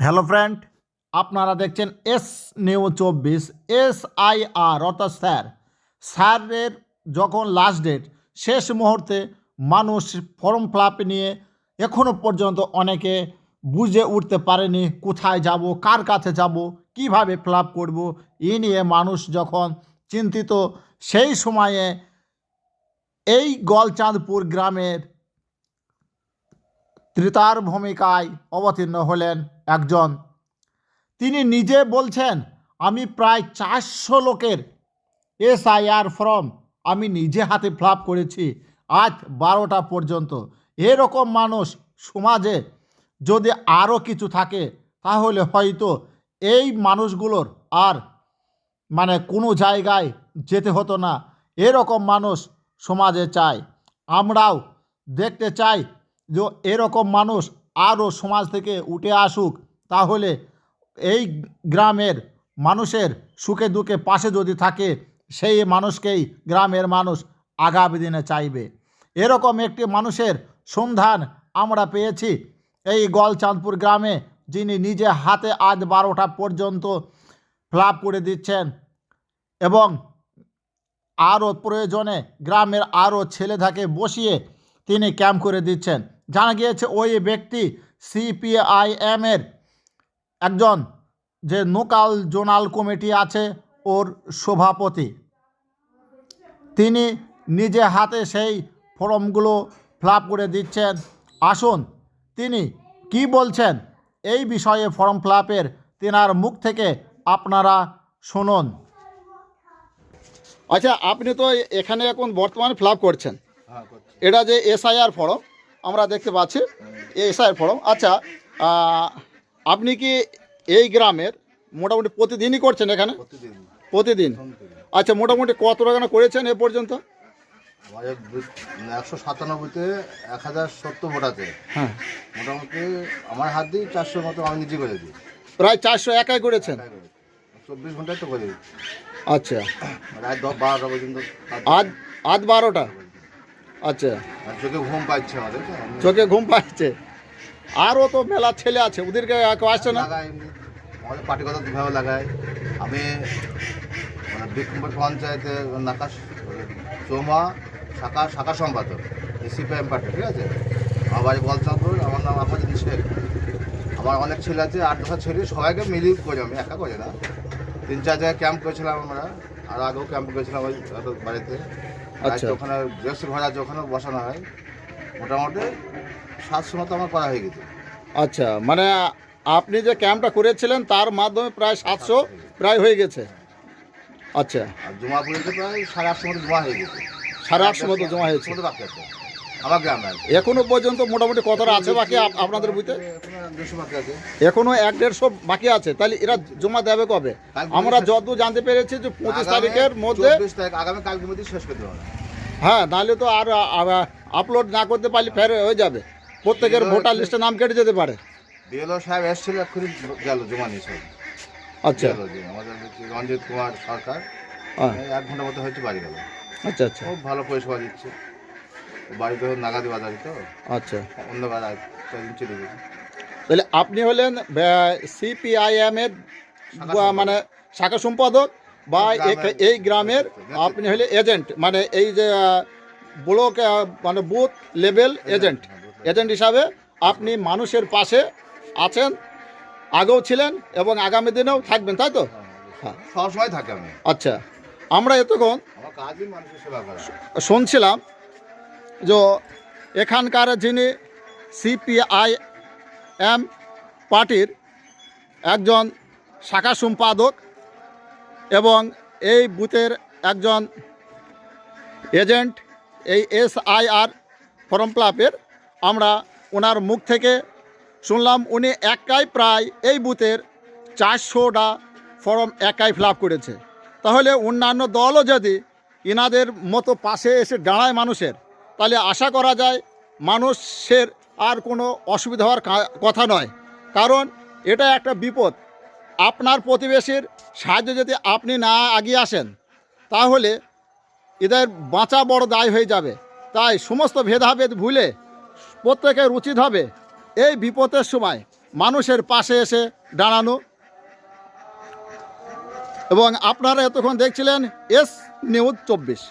Hello friend আপনারা দেখছেন S new চব্বিশ এস আই আর অর্থাৎ স্যার। স্যারের যখন লাস্ট ডেট শেষ মুহূর্তে মানুষ ফর্ম ফিল নিয়ে এখনও পর্যন্ত অনেকে বুঝে উঠতে পারেনি কোথায় যাব, কার কাছে যাব, কীভাবে ফিল আপ করব। এই নিয়ে মানুষ যখন চিন্তিত, সেই সময়ে এই গলচাঁদপুর গ্রামের ত্রিতার ভূমিকায় অবতীর্ণ হলেন একজন। তিনি নিজে বলছেন, আমি প্রায় চারশো লোকের এসআইআর ফর্ম আমি নিজে হাতে ফ্লাপ করেছি আজ বারোটা পর্যন্ত। এরকম মানুষ সমাজে যদি আরও কিছু থাকে, তাহলে হয়তো এই মানুষগুলোর আর মানে কোনো জায়গায় যেতে হতো না। এরকম মানুষ সমাজে চায়। আমরাও দেখতে চাই যে এরকম মানুষ আরও সমাজ থেকে উঠে আসুক, তাহলে এই গ্রামের মানুষের সুখে দুঃখে পাশে যদি থাকে, সেই মানুষকেই গ্রামের মানুষ আগামী দিনে চাইবে। এরকম একটি মানুষের সন্ধান আমরা পেয়েছি। এই গলচাঁদপুর গ্রামে যিনি নিজে হাতে আজ বারোটা পর্যন্ত ফ্লাপ করে দিচ্ছেন এবং আরও প্রয়োজনে গ্রামের আরও ছেলে থাকে বসিয়ে তিনি ক্যাম্প করে দিচ্ছেন। জানা গিয়েছে ওই ব্যক্তি সিপিআইএম এর একজন যে নোকাল জোনাল কমিটি আছে ওর সভাপতি। তিনি নিজে হাতে সেই ফর্মগুলো ফিল করে দিচ্ছেন। আসুন তিনি কি বলছেন এই বিষয়ে ফর্ম ফিল তেনার মুখ থেকে আপনারা শুনুন। আচ্ছা আপনি তো এখানে এখন বর্তমানে ফিল করছেন। হ্যাঁ এটা যে এসআইআর ফর্ম আমরা দেখতে পাচ্ছি এসআইআর ফর্ম আচ্ছা আপনি কি এই গ্রামের মোটামুটি প্রতিদিনই করছেন এখানে? প্রতিদিন। আচ্ছা মোটামুটি কত টাকা করেছেন এ পর্যন্ত? একশো সাতানব্বইতে এক হাজার সত্তর ভোট আছে হ্যাঁ। মোটামুটি আমার হাত দিয়ে চারশোর মতো আমি নিজে করে দিই। প্রায় চারশো একাই করেছেন? চব্বিশ ঘন্টায় তো করি আচ্ছা। রাত বারোটা পর্যন্ত। আজ আজ বারোটা। আচ্ছা। চোখে ঘুম পাচ্ছে আমাদের চোখে ঘুম পাচ্ছে। আরও তো মেলা ছেলে আছে ওদেরকে কেউ আসছে না। আমাদের পার্টিগত দুভাবে লাগাই আমি মানে বিক্রমপুর পঞ্চায়েতে নাকাশ চৌমা শাখা শাখা সম্পাদক সিপিআইএম পার্টি ঠিক আছে? আমার বাড়ি বলচাঁদপুর আমার নাম আপনাদের শেখ আমার অনেক ছেলে আছে আট দশটা ছেলে সবাইকে মিলিয়ে করি আমি একা করি না। তিন চার জায়গায় ক্যাম্প করেছিলাম আমরা আর আগেও ক্যাম্প করেছিলাম ওই বাড়িতে। আচ্ছা। ওখানে বৃহস্পতি ভাড়া আছে ওখানেও বসানো হয়। মোটামুটি সাতশো মতো আমার করা হয়ে গেছে। আচ্ছা মানে আপনি যে ক্যাম্পটা করেছিলেন তার মাধ্যমে প্রায় সাতশো প্রায় হয়ে গেছে। আচ্ছা। আর জমা পড়েছে প্রায় সাড়ে আটশো মতো জমা হয়ে গেছে। সাড়ে আটশো মতো জমা হয়েছে। বাকি আছে। আমার গ্রামে এখনও পর্যন্ত মোটামুটি কতটা আছে বাকি আপনাদের বুঝতে এখনও এক দেড়শো বাকি আছে। তাহলে এরা জমা দেবে কবে? আমরা যতদূর জানতে পেরেছি যে পঁচিশ তারিখের মধ্যে আগামী কালকের মধ্যে শেষ করতে হবে হ্যাঁ নাহলে তো আর আপলোড না করতে পারলে ফের হয়ে যাবে। প্রত্যেকের ভোটার লিস্টে নাম কেটে যেতে পারে। বিএলও সাহেব এসেছিল এক্ষুনি গেল জমা নিয়ে আচ্ছা। আমাদের রঞ্জিত কুমার সরকার। হ্যাঁ। এক ঘণ্টার মতো হয়তো বাড়ি গেল। আচ্ছা আচ্ছা। খুব ভালো পরিষেবা দিচ্ছে। বাড়িতে নাগাদি বাজারে তো। আচ্ছা। অন্য বাজার চলে গেছে তাহলে আপনি হলেন সিপিআইএম এর মানে শাখা সম্পাদক বা এই গ্রামের আপনি হলে এজেন্ট মানে এই যে ব্লক মানে বুথ লেভেল এজেন্ট এজেন্ট। হিসাবে আপনি মানুষের পাশে আছেন আগেও ছিলেন এবং আগামী দিনেও থাকবেন তাই তো? হ্যাঁ সবসময় থাকে আমি। আচ্ছা আমরা এতক্ষণ শুনছিলাম যে এখানকার যিনি সিপিআই এম পার্টির একজন শাখা সম্পাদক এবং এই বুথের একজন এজেন্ট এই এসআইআর ফর্ম ক্লাবের আমরা ওনার মুখ থেকে শুনলাম উনি একাই প্রায় এই বুথের চারশোটা ফর্ম একাই ফিল করেছে তাহলে অন্যান্য দলও যদি ইনাদের মতো পাশে এসে দাঁড়ায় মানুষের তাহলে আশা করা যায় মানুষের আর কোনো অসুবিধা হওয়ার কথা নয়। কারণ এটা একটা বিপদ। আপনার প্রতিবেশীর সাহায্য যদি আপনি না আগিয়ে আসেন, তাহলে এদের বাঁচা বড় দায় হয়ে যাবে। তাই সমস্ত ভেদাভেদ ভুলে প্রত্যেকের উচিত হবে এই বিপদের সময় মানুষের পাশে এসে দাঁড়ানো। এবং আপনারা এতক্ষণ দেখছিলেন এস নিউজ চব্বিশ।